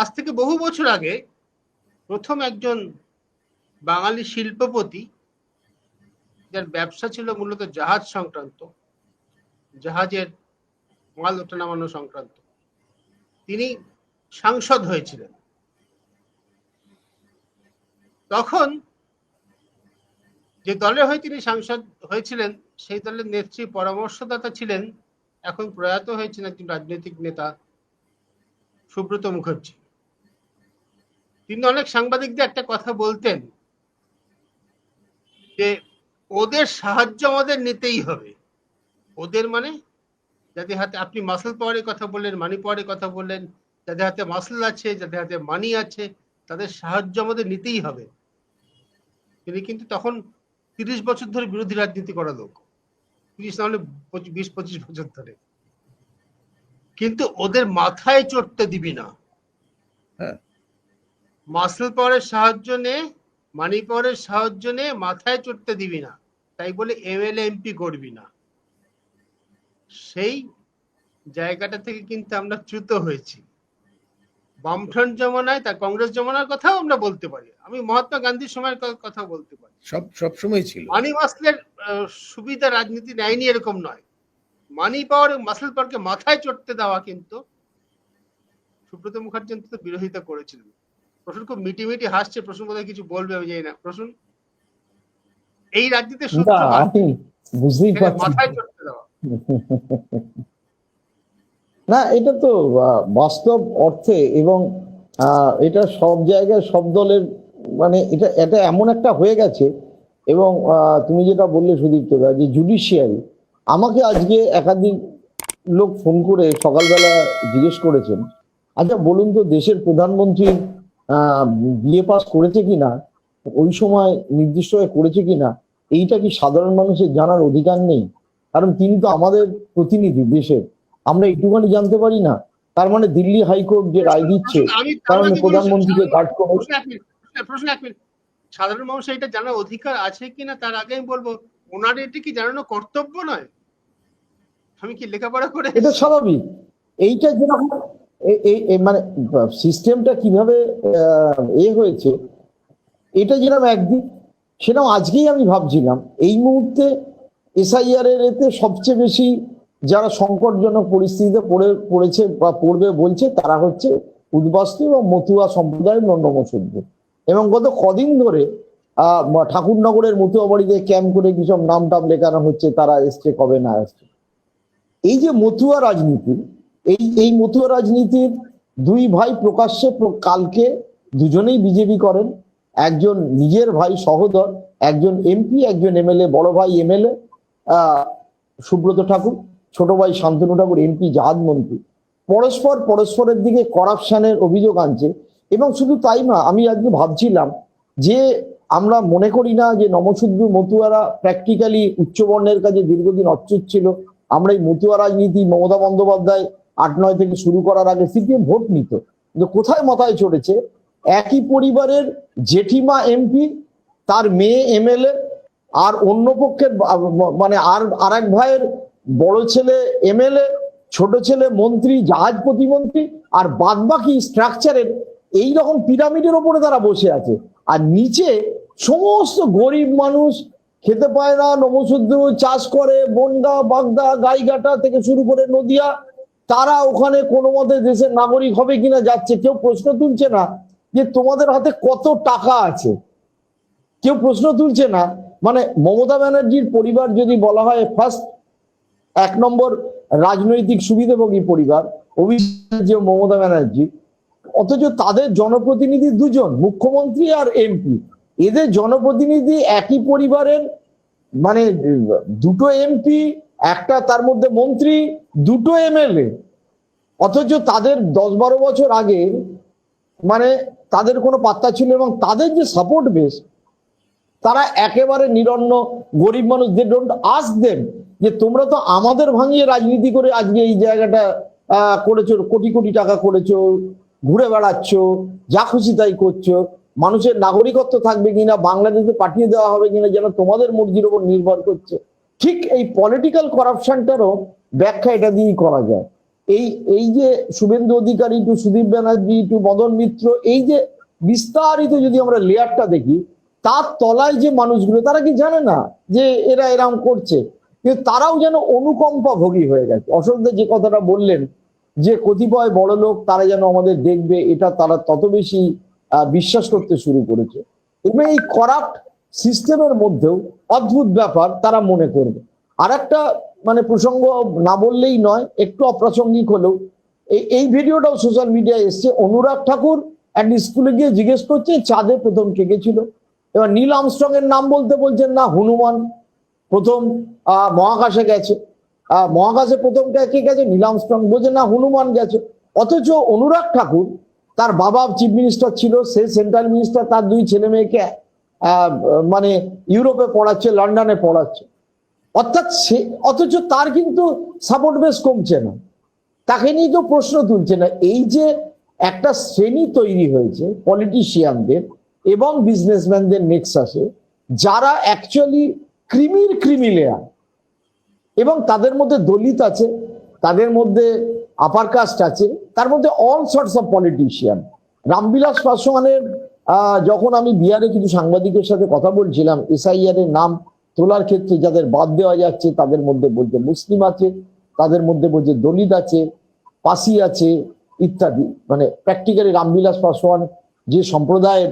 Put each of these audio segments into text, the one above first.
আজ থেকে বহু বছর আগে প্রথম একজন বাঙালি শিল্পপতি, যার ব্যবসা ছিল মূলত জাহাজ সংক্রান্ত, জাহাজের মাল ওঠা নামানো সংক্রান্ত। তিনি সাংসদ হয়েছিলেন। তখন যে দলের হয়ে তিনি সাংসদ হয়েছিলেন, সেই দলের নেত্রী পরামর্শদাতা ছিলেন, এখন প্রয়াত হয়েছেন একজন রাজনৈতিক নেতা সুব্রত মুখার্জি। তিনি অনেক সাংবাদিকদের একটা কথা বলতেন যে ওদের সাহায্য আমাদের নিতেই হবে। ওদের মানে যাদের হাতে আপনি মাসেল পাওয়ারের কথা বললেন মানি পাওয়ারের কথা বললেন, যাদের হাতে মাসেল আছে, যাদের হাতে মানি আছে, তাদের সাহায্য আমাদের নিতেই হবে। তিনি কিন্তু তখন তিরিশ বছর ধরে বিরোধী রাজনীতি করা লোক। তিরিশ না হলে বিশ, পঁচিশ বছর ধরে। কিন্তু ওদের মাথায় চড়তে দিবি না। হ্যাঁ। মাসেল পাওয়ারের সাহায্য নে মানি পাওয়ারের সাহায্য নে মাথায় চড়তে দিবি না। তাই বলে এমএলএ এমপি করবি না। সেই জায়গাটা থেকে কিন্তু আমরা চ্যুত হয়েছি। বামফ্রন্ট জমানায় তার কংগ্রেস জমানার কথাও আমরা বলতে পারি। আমি মহাত্মা গান্ধীর সময়ের কথা বলতে পারি। সব সব সময় ছিল। মানি মাসলের সুবিধা রাজনীতি নেয়নি এরকম নয়। মানি পাওয়ার মাসেল পাওয়ারকে মাথায় চড়তে দেওয়া কিন্তু সুব্রত মুখার্জি অন্তত বিরোধিতা করেছিলেন। প্রশ্ন খুব মিটি মিটি হাসছে প্রশ্ন বোধহয় কিছু বলবে আমি জানি না। প্রশ্ন এই রাজনীতির না বুঝতেই মাথায় চড়তে দেওয়া। না এটা তো বাস্তব অর্থে এবং এটা সব জায়গায় সব দলের মানে এটা এটা এমন একটা হয়ে গেছে এবং তুমি যেটা বললে সুদীপ্তদা যে জুডিশিয়ারি আমাকে আজকে একাধিক লোক ফোন করে সকালবেলা জিজ্ঞেস করেছেন আচ্ছা বলুন তো দেশের প্রধানমন্ত্রী আহ বিএ পাস করেছে কিনা ওই সময় নির্দিষ্ট হয়ে করেছে কিনা এইটা কি সাধারণ মানুষের জানার অধিকার নেই? কারণ তিনি তো আমাদের প্রতিনিধি দেশের আমরা একটুখানি জানতে পারি না। তার মানে দিল্লি হাইকোর্ট যে রায় দিচ্ছে কারণ আপনাকে প্রধানমন্ত্রীকে গার্ড করে। প্রশ্ন। সাধারণ মানুষের এটা জানার অধিকার আছে কিনা তার আগে আমি বলব ওনার এটি কি জানানো কর্তব্য নয়? আমি কি লেখাপড়া করে এটা স্বাভাবিক। এইটা যেরকম এ- এ- এ মানে সিস্টেমটা কীভাবে এ হয়েছে, এটা যেরকম একদিক সেরকম আজকেই আমি ভাবছিলাম। এই মুহূর্তে এসআইআর এর এতে সবচেয়ে বেশি যারা সংকটজনক পরিস্থিতিতে পড়ে, পড়েছে বা পড়বে বলছে, তারা হচ্ছে উদ্বাস্তু এবং মতুয়া সম্প্রদায়ের নন্ডমসূদ্র এবং গত কদিন ধরে ঠাকুরনগরের মতুয়া বাড়িতে ক্যাম্প করে কিসব নাম টাম লেখানো হচ্ছে, তারা এসছে কবে না আসছে এই যে মতুয়া রাজনীতি এই এই মতুয়া রাজনীতির দুই ভাই প্রকাশ্যে কালকে দুজনেই বিজেপি করেন। একজন নিজের ভাই সহোদর, একজন এমপি, একজন এমএলএ, বড় ভাই এমএলএ সুব্রত ঠাকুর, ছোট ভাই শান্তনু ঠাকুর, এমপি জাহাজ মন্ত্রী। পরস্পর পরস্পরের দিকে করাপশনের অভিযোগ আনছে এবং শুধু তাই না, আমি আজকে ভাবছিলাম যে আমরা মনে করি না যে নমশূদ্র মতুয়ারা প্র্যাকটিক্যালি উচ্চবর্ণের কাছে দীর্ঘদিন অচ্যুত ছিল। আমরা এই মতুয়া রাজনীতি মমতা বন্দ্যোপাধ্যায় আট, নয় থেকে শুরু করার আগে সিপিএম ভোট নিত। কিন্তু কোথায় মাথায় চড়েছে? একই পরিবারের জেঠিমা এমপি, তার মেয়ে এমএলএ আর অন্য পক্ষের মানে আর আর এক ভাইয়ের বড় ছেলে এমএলএ, ছোট ছেলে মন্ত্রী, জাহাজ প্রতিমন্ত্রী আর বাদ বাকি স্ট্রাকচারের এই রকম পিরামিডের ওপরে তারা বসে আছে। আর নিচে সমস্ত গরিব মানুষ খেতে পায় না নমশুদ্ধ চাষ করে, বনগা, বাগদা, গাইঘাটা থেকে শুরু করে নদিয়া তারা ওখানে কোনো মতে দেশের নাগরিক হবে কিনা যাচ্ছে, কেউ প্রশ্ন তুলছে না যে তোমাদের হাতে কত টাকা আছে। কেউ প্রশ্ন তুলছে না। মানে মমতা ব্যানার্জির পরিবার যদি বলা হয় ফার্স্ট এক নম্বর রাজনৈতিক সুবিধাভোগী পরিবার, অভিষেক মমতা ব্যানার্জি, অথচ তাদের জনপ্রতিনিধি দুজন, মুখ্যমন্ত্রী আর এমপি এদের জনপ্রতিনিধি একই পরিবারের মানে দুটো এমপি একটা তার মধ্যে মন্ত্রী, দুটো এমএলএ। অথচ তাদের দশ বারো বছর আগে মানে তাদের কোনো পাত্তা ছিল এবং তাদের যে সাপোর্ট বেস তারা একেবারে নিরন্ন, গরিব মানুষ দে ডোন্ট আস্ক দেম যে তোমরা তো আমাদের ভাঙিয়ে রাজনীতি করে আজকে এই জায়গাটা করেছ, কোটি কোটি টাকা করেছ, ঘুরে বেড়াচ্ছ, যা খুশি তাই করছ, মানুষের নাগরিকত্ব থাকবে কিনা, বাংলাদেশে পাঠিয়ে দেওয়া হবে কিনা যেন তোমাদের মর্জির উপর নির্ভর করছে। ঠিক এই পলিটিক্যাল করাপশনটারও ব্যাখ্যা এটা দিয়েই করা যায়। এই এই যে শুভেন্দু অধিকারী টু সুদীপ ব্যানার্জি টু মদন মিত্র, এই যে বিস্তারিত যদি আমরা লেয়ারটা দেখি, তার তলায় যে মানুষগুলো, তারা কি জানে না যে এরা এরম করছে? কিন্তু তারাও যেন অনুকম্পা ভোগী হয়ে গেছে। অশোকদা যে কথাটা বললেন, যে কতিপয় বড় লোক তারা যেন আমাদের দেখবে, এটা তারা তত বেশি বিশ্বাস করতে শুরু করেছে। এবং এই করাপ্ট সিস্টেমের মধ্যেও অদ্ভুত ব্যাপার তারা মনে করবে। আর একটা মানে প্রসঙ্গ না বললেই নয়, একটু অপ্রাসঙ্গিক হলেও, এই ভিডিওটাও সোশ্যাল মিডিয়ায় এসছে। অনুরাগ ঠাকুর এক স্কুলে গিয়ে জিজ্ঞেস করছে, চাঁদে প্রথম কে গেছিল? এবার নীল আমস্ট্রং এর নাম বলতে বলছেন না, হনুমান প্রথম মহাকাশে গেছে। মহাকাশে প্রথম কে- গেছে? নীল আমস্ট্রং বলছে না, হনুমান গেছে। অথচ অনুরাগ ঠাকুর তার বাবা চিফ মিনিস্টার ছিল, সে সেন্ট্রাল মিনিস্টার তার দুই ছেলে মেয়েকে মানে ইউরোপে পড়াচ্ছে লন্ডনে পড়াচ্ছে। অর্থাৎ সে অথচ তার কিন্তু সাপোর্ট বেস কমছে না। তাকে নিয়ে কেউ প্রশ্ন তুলছে না। এই যে একটা শ্রেণি তৈরি হয়েছে পলিটিশিয়ানদের এবং বিজনেসম্যানদের নেক্সাসে যারা অ্যাকচুয়ালি ক্রিমির ক্রিমি লেয়ার এবং তাদের মধ্যে দলিত আছে তাদের মধ্যে আপার কাস্ট আছে তার মধ্যে all sorts of politician Ramvilas পাসওয়ানের ah, যখন আমি বিহারে কিছু সাংবাদিকের সাথে কথা বলছিলাম এসআইআর এর নাম তোলার ক্ষেত্রে যাদের বাদ দেওয়া যাচ্ছে, তাদের মধ্যে বলছে মুসলিম আছে, তাদের মধ্যে বলছে দলিত আছে পাসি আছে, ইত্যাদি। মানে প্র্যাকটিক্যালি রামবিলাস পাসওয়ান যে সম্প্রদায়ের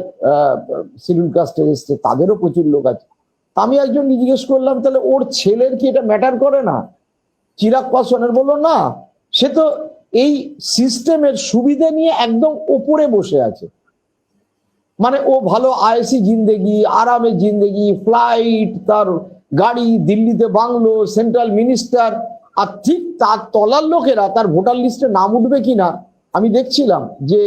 শিডিউল কাস্টে এসছে, তাদেরও প্রচুর লোক আছে। আমি একজন জিজ্ঞেস করলাম, তাহলে ওর ছেলের কি এটা ম্যাটার করে না? চিরাগ পাসওয়ানের বলল, না, সে তো এই সিস্টেমের সুবিধা নিয়ে একদম ওপরে বসে আছে। মানে ও ভালো আয়েসি জিন্দেগি, আরামে জিন্দেগি ফ্লাইট তার গাড়ি, দিল্লিতে বাংলো সেন্ট্রাল মিনিস্টার আর ঠিক তার তলার লোকেরা, তার ভোটার লিস্টে নাম উঠবে কিনা, আমি দেখছিলাম যে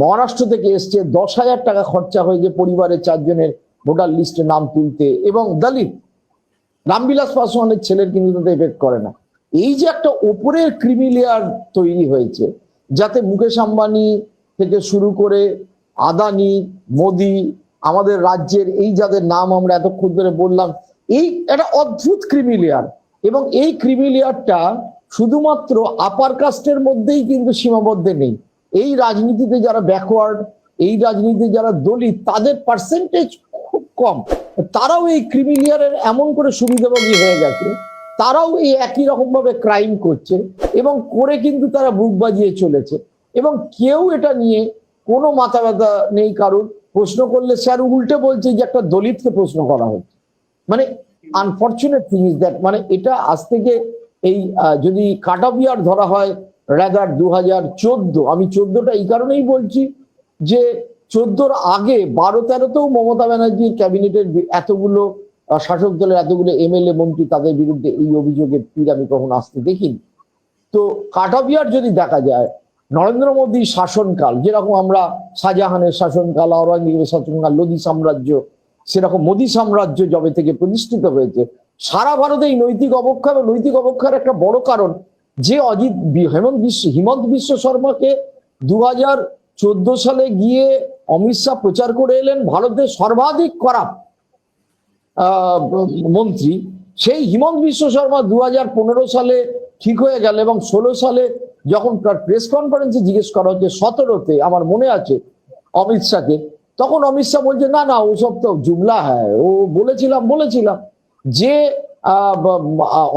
মহারাষ্ট্র থেকে এসছে দশ হাজার টাকা খরচা হয়েছে পরিবারের চারজনের ভোটার লিস্টে নাম তুলতে এবং দলিত, রামবিলাস পাসওয়ানের ছেলের কিন্তু তাতে এফেক্ট করে না। এই যে একটা ওপরের ক্রিমি লেয়ার তৈরি হয়েছে, যাতে মুকেশ আম্বানি থেকে শুরু করে আদানি, মোদি, আমাদের রাজ্যের এই যাদের নাম আমরা এতক্ষণ ধরে বললাম, এই একটা অদ্ভুত ক্রিমি লেয়ার এবং এই ক্রিমি লেয়ারটা শুধুমাত্র আপার কাস্টের মধ্যেই কিন্তু সীমাবদ্ধ নেই। এই রাজনীতিতে যারা ব্যাকওয়ার্ড এই রাজনীতিতে যারা দলিত, তাদের পার্সেন্টেজ খুব কম। তারাও এই ক্রিমিলিয়ারের এমন করে সুবিধাভোগী হয়ে গেছে, তারাও এই একই রকম ভাবে ক্রাইম করছে এবং করে কিন্তু তারা বুক বাজিয়ে চলেছে এবং কেউ এটা নিয়ে কোনো মাথা ব্যথা নেই কারণ প্রশ্ন করলে স্যার উল্টে বলছে যে একটা দলিতকে প্রশ্ন করা হচ্ছে। মানে আনফর্চুনেট থিং ইজ দ্যাট মানে এটা আজ থেকে এই যদি কাট অফ ইয়ার ধরা হয় রাদার দু হাজার চোদ্দ, আমি চোদ্দটা এই কারণেই বলছি যে চোদ্দোর আগে বারো তেরোতেও মমতা ব্যানার্জি ক্যাবিনেটের এতগুলো শাসক দলের এতগুলো এমএলএ মন্ত্রী তাদের বিরুদ্ধে এই অভিযোগের তীর আমি কখনো আসতে দেখিনি। তো কাট অফ ইয়ার যদি দেখা যায় নরেন্দ্র মোদীর শাসনকাল যেরকম আমরা শাহজাহানের শাসনকাল আওরঙ্গজেবের শাসনকাল লোধি সাম্রাজ্য সেরকম মোদী সাম্রাজ্য যবে থেকে প্রতিষ্ঠিত হয়েছে সারা ভারতে এই নৈতিক অবক্ষয় এবং নৈতিক অবক্ষয়ের একটা বড় কারণ যে অজিত হেমন্ত বিশ্ব হিমন্ত বিশ্ব শর্মাকে দু হাজার চোদ্দ সালে গিয়ে অমিত শাহ প্রচার করে এলেন ভারতের সর্বাধিক আহ, মন্ত্রী সেই হিমন্ত বিশ্ব শর্মা দু হাজার পনেরো সালে ঠিক হয়ে গেল এবং ষোলো সালে যখন তার প্রেস কনফারেন্সে জিজ্ঞেস করা হচ্ছে সতেরোতে আমার মনে আছে অমিত শাহকে তখন অমিত শাহ বলছে না না ওসব তো জুমলা হ্যাঁ ও বলেছিলাম বলেছিলাম। যে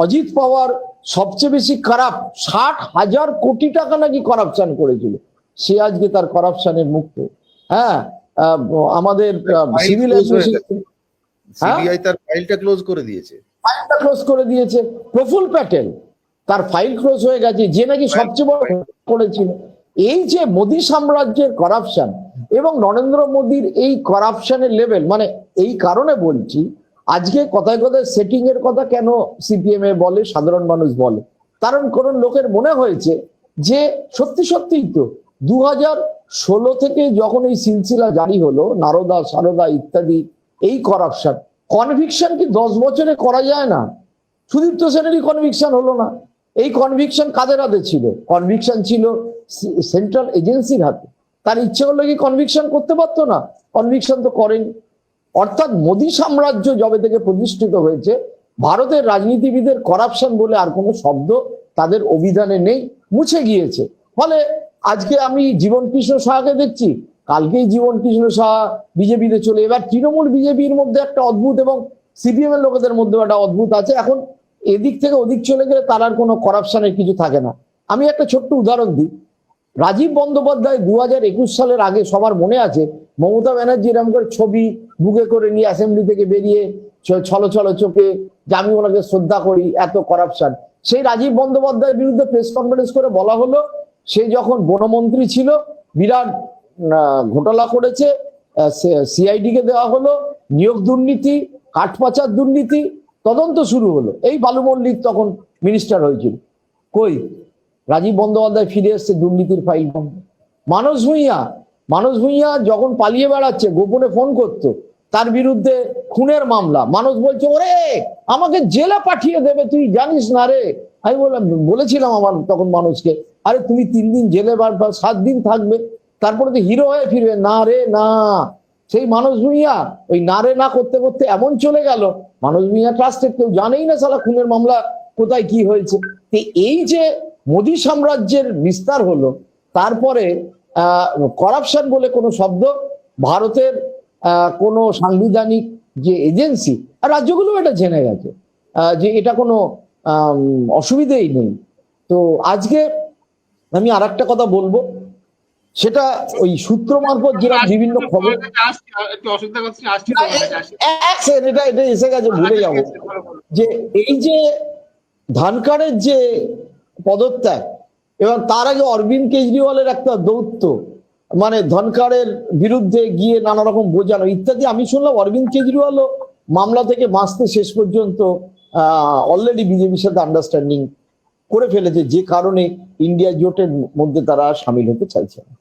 অজিত পাওয়ার সবচেয়ে বেশি খারাপ ষাট হাজার কোটি টাকা নাকি করাপশন করেছিল সে আজকে তার করাপশনের মুক্ত। হ্যাঁ আমাদের সিভিল close গেছে। সিবিআই তার ফাইলটা ক্লোজ করে দিয়েছে। ফাইলটা ক্লোজ করে দিয়েছে। প্রফুল প্যাটেল তার ফাইল ক্লোজ হয়ে গেছে যে নাকি সবচেয়ে বড় করেছিল এই যে মোদী সাম্রাজ্যের করাপশন এবং নরেন্দ্র মোদীর এই করাপশনের লেভেল মানে এই কারণে বলছি আজকে কথায় কথায় সেটিং এর কথা কেন সিপিএম এ বলে সাধারণ মানুষ বলে? কারণ কোন লোকের মনে হয়েছে যে সত্যি সত্যিই তো দু ষোলো থেকে যখন এই সিলসিলা জারি হলো নারদা সারদা ইত্যাদি এই করাপশন কনভিকশন কি দশ বছরে করা যায় না? সুদীপ্ত সেনেরই কনভিকশন হলো না। এই কনভিকশন কাদের হাতে ছিল? কনভিকশন ছিল সেন্ট্রাল এজেন্সির হাতে। তার ইচ্ছে করলে কি কনভিকশন করতে পারতো না? কনভিকশন তো করেন। অর্থাৎ মোদী সাম্রাজ্য যবে থেকে প্রতিষ্ঠিত হয়েছে, ভারতের রাজনীতিবিদের করাপশন বলে আর কোনো শব্দ তাদের অভিধানে নেই, মুছে গিয়েছে। ফলে আজকে আমি জীবন কৃষ্ণ শাহকে দেখছি। কালকেই জীবন কৃষ্ণ শাহ বিজেপিতে চলে এবার তৃণমূল বিজেপির মধ্যে একটা অদ্ভুত এবং সিপিএম এর লোকেদের মধ্যে একটা অদ্ভুত আছে। এখন এদিক থেকে ওদিক চলে গেলে তার আর কোনো করাপশনের কিছু থাকে না। আমি একটা ছোট্ট উদাহরণ দিই। রাজীব বন্দ্যোপাধ্যায় দু হাজার একুশ সালের আগে সবার মনে আছে, মমতা ব্যানার্জি এরকম করে ছবি বুকে করে নিয়ে অ্যাসেম্বলি থেকে বেরিয়ে ছলো ছলো চোখে যে আমি ওনাকে শ্রদ্ধা করি, এত করাপশন সেই রাজীব বন্দ্যোপাধ্যায়ের বিরুদ্ধে প্রেস কনফারেন্স করে বলা হলো, সে যখন বনমন্ত্রী ছিল, বিরাট ঘোটালা করেছে সিআইডি কে দেওয়া হলো, নিয়োগ দুর্নীতি, কাঠপাচার দুর্নীতি তদন্ত শুরু হলো। এই বালু মল্লিক তখন মিনিস্টার হয়েছিল। কই? রাজীব বন্দ্যোপাধ্যায় ফিরে এসছে দুর্নীতির ফাইল মানস ভূঁইয়া মানস ভূঁইয়া যখন পালিয়ে বেড়াচ্ছে, গোপনে ফোন করতো, তার বিরুদ্ধে খুনের মামলা। মানুষ বলছে, ওরে, আমাকে জেলে পাঠিয়ে দেবে, তুই জানিস না রে? আমি বললাম, বলেছিলাম আমার তখন মানুষকে আরে, তুমি তিন দিন জেলে বা বা সাত দিন থাকবে, তারপরে তো হিরো হয়ে ফিরবে। না রে, না। সেই মানুষ ভূঁইয়া ওই না রে না করতে করতে এমন চলে গেল মানুষ ভূঁইয়া ট্রাস্টেড কেউ জানেই না সালা খুনের মামলা কোথায় কি হয়েছে। এই যে মোদী সাম্রাজ্যের বিস্তার হলো, তারপরে করাপশন বলে কোনো শব্দ, ভারতের কোনো সাংবিধানিক যে এজেন্সি আর রাজ্যগুলো এটা জেনে গেছে যে এটা কোনো অসুবিধেই নেই। তো আজকে আমি আর কথা বলব সেটা ওই সূত্র মারফত যেরকম বিভিন্ন খবর এটা এটা এসে গেছে, ভুলে যাব। যে এই যে ধানকারের যে পদত্যাগ, এবং তার আগে অরবিন্দ কেজরিওয়ালের একটা দৌত্য মানে ধনকারের বিরুদ্ধে গিয়ে নানা রকম বোঝানো ইত্যাদি, আমি শুনলাম অরবিন্দ কেজরিওয়ালও মামলা থেকে বাঁচতে শেষ পর্যন্ত, আহ অলরেডি বিজেপির সাথে আন্ডারস্ট্যান্ডিং করে ফেলেছে, যে কারণে ইন্ডিয়া জোটের মধ্যে তারা সামিল হতে চাইছে না